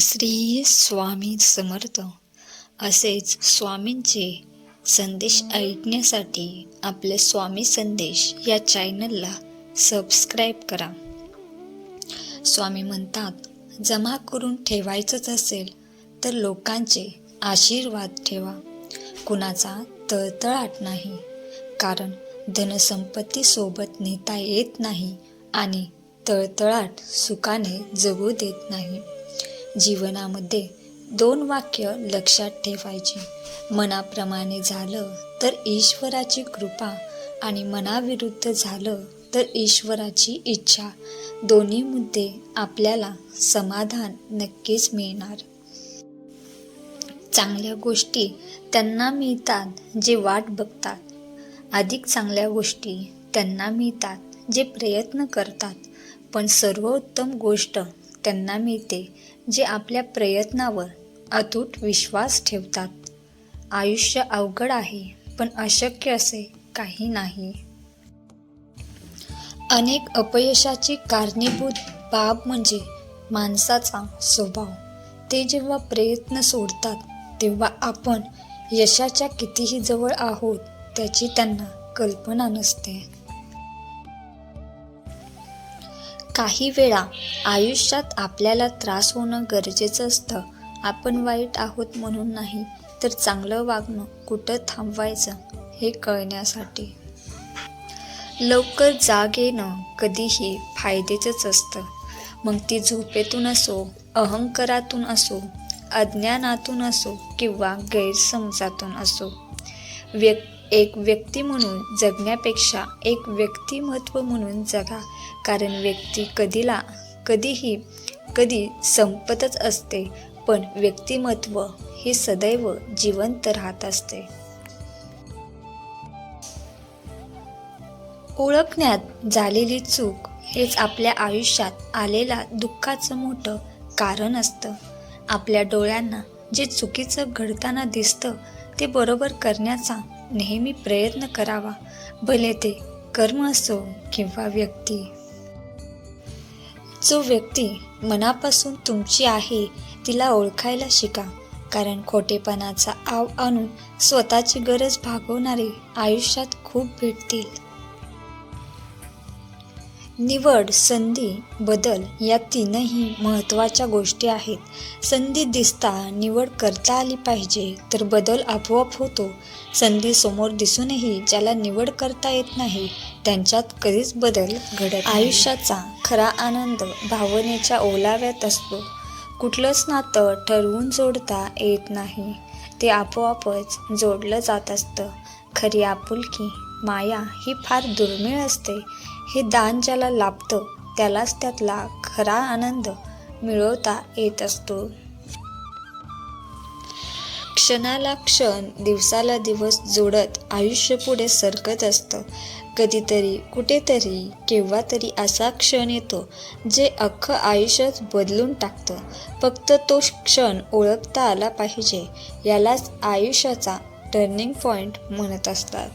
श्री स्वामी समर्थ असेच स्वामींचे संदेश ऐकण्यासाठी आपले स्वामी संदेश या चॅनलला सबस्क्राईब करा. स्वामी म्हणतात जमा करून ठेवायचंच असेल तर लोकांचे आशीर्वाद ठेवा. कुणाचा तळतळाट नाही कारण धनसंपत्तीसोबत नेता येत नाही आणि तळतळाट सुखाने जगू देत नाही. जीवनामध्ये दोन वाक्य लक्षात ठेवायची. मनाप्रमाणे झालं तर ईश्वराची कृपा आणि मनाविरुद्ध झालं तर ईश्वराची इच्छा. दोन्ही मुद्दे आपल्याला समाधान नक्कीच मिळणार. चांगल्या गोष्टी त्यांना मिळतात जे वाट बघतात. अधिक चांगल्या गोष्टी त्यांना मिळतात जे प्रयत्न करतात. पण सर्वोत्तम गोष्ट त्यांना मिळते जे आपल्या प्रयत्नावर अतूट विश्वास ठेवतात. आयुष्य अवघड आहे पण अशक्य असे काही नाही. अनेक अपयशाची कारणीभूत बाब म्हणजे माणसाचा स्वभाव. ते जेव्हा प्रयत्न सोडतात तेव्हा आपण यशाच्या कितीही जवळ आहोत त्याची त्यांना कल्पना नसते. काही वेळा आयुष्यात आपल्याला त्रास होणं गरजेचं असतं. आपण वाईट आहोत म्हणून नाही तर चांगलं वागणं कुठं थांबवायचं हे कळण्यासाठी. लवकर जाग येणं कधीही फायद्याचंच असतं. मग ती झोपेतून असो अहंकारातून असो अज्ञानातून असो किंवा गैरसमजातून असो. व्यक् एक व्यक्ती म्हणून जगण्यापेक्षा एक व्यक्तिमत्व म्हणून जगा. कारण व्यक्ती कधीला कधीही कधी संपतच असते पण व्यक्तिमत्व हे सदैव जिवंत राहत असते. ओळखण्यात झालेली चूक हेच आपल्या आयुष्यात आलेला दुःखाचं मोठं कारण असतं. आपल्या डोळ्यांना जे चुकीचं घडताना दिसतं ते बरोबर करण्याचा नेहमी प्रयत्न करावा. भले ते कर्म असो किंवा व्यक्ती. जो व्यक्ती मनापासून तुमची आहे तिला ओळखायला शिका. कारण खोटेपणाचा आव आणून स्वतःची गरज भागवणारे आयुष्यात खूप भेटतील. निवड संधी बदल या तीनही महत्त्वाच्या गोष्टी आहेत. संधी दिसता निवड करता आली पाहिजे तर बदल आपोआप होतो. संधी समोर दिसूनही ज्याला निवड करता येत नाही त्यांच्यात कधीच बदल घडत आयुष्याचा खरा आनंद भावनेच्या ओलाव्यात असतो. कुठलंच नातं ठरवून जोडता येत नाही. ते आपोआपच जोडलं जात असतं. खरी आपुलकी माया ही फार दुर्मिळ असते. हे दान ज्याला लाभतं त्यालाच त्यातला खरा आनंद मिळवता येत असतो. क्षणाला क्षण दिवसाला दिवस जोडत आयुष्य पुढे सरकत असतं. कधीतरी कुठेतरी केव्हा तरी असा क्षण येतो जे अख्खं आयुष्यच बदलून टाकतं. फक्त तो क्षण ओळखता आला पाहिजे यालाच आयुष्याचा टर्निंग पॉईंट म्हणत असतात.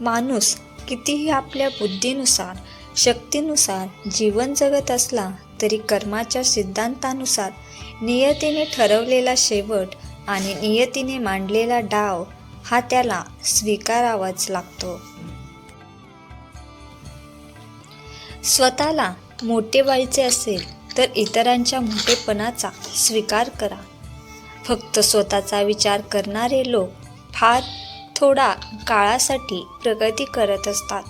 माणूस कितीही आपल्या बुद्धीनुसार शक्तीनुसार जीवन जगत असला तरी कर्माच्या सिद्धांतानुसार नियतीने ठरवलेला शेवट आणि नियतीने मांडलेला डाव हा त्याला स्वीकारावाच लागतो. स्वतःला मोठे व्हायचे असेल तर इतरांच्या मोठेपणाचा स्वीकार करा. फक्त स्वतःचा विचार करणारे लोक फार थोडा काळासाठी प्रगती करत असतात.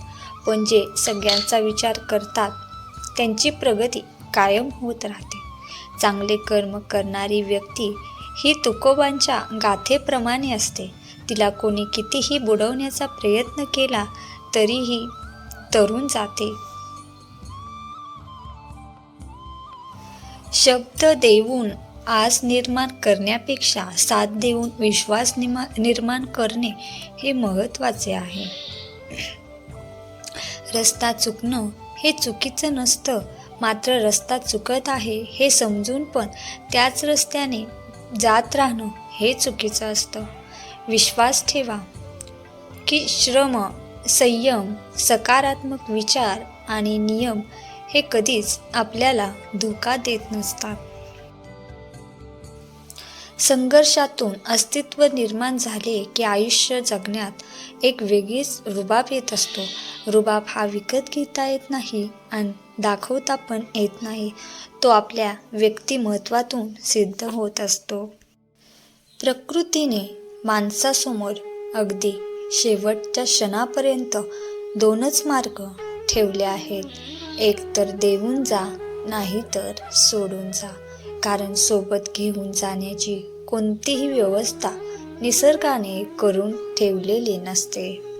पण जे सगळ्यांचा विचार करतात त्यांची प्रगती कायम होत राहते. चांगले कर्म करणारी व्यक्ती ही तुकोबांच्या गाथेप्रमाणे असते. तिला कोणी कितीही बुडवण्याचा प्रयत्न केला तरीही तरुण जाते. शब्द देऊन आस निर्माण करण्यापेक्षा साथ देऊन विश्वास निमा निर्माण करणे हे महत्त्वाचे आहे. रस्ता चुकणं हे चुकीचं नसतं मात्र रस्ता चुकत आहे हे समजून पण त्याच रस्त्याने जात राहणं हे चुकीचं असतं. विश्वास ठेवा की श्रम संयम सकारात्मक विचार आणि नियम हे कधीच आपल्याला धोका देत नसतात. संघर्षातून अस्तित्व निर्माण झाले की आयुष्य जगण्यात एक वेगळीच रुबाब येत असतो. रुबाब हा विकत घेता येत नाही आणि दाखवता पण येत नाही. तो आपल्या व्यक्तिमत्वातून सिद्ध होत असतो. प्रकृतीने माणसासमोर अगदी शेवटच्या क्षणापर्यंत दोनच मार्ग ठेवले आहेत. एक तर देऊन जा नाही तर सोडून जा. कारण सोबत घेऊन जाण्याची कोणतीही व्यवस्था निसर्गाने करून ठेवलेली नसते.